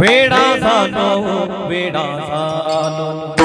वेडा सानो वेडा सानो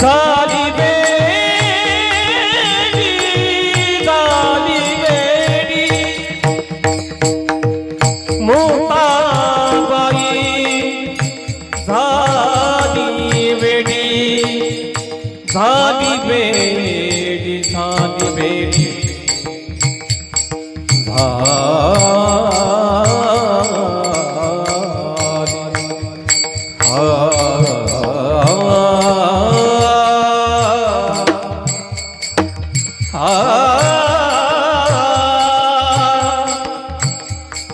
ਸਾਰੀ ਬੇੜੀ ਗਾਲੀ ਬੇੜੀ ਮੋਤਾ ਬਾਈ ਸਾਰੀ ਬੇੜੀ ਸਾਰੀ ਬੇੜੀ ਸਾਰੀ ਬੇੜੀ ਸਾ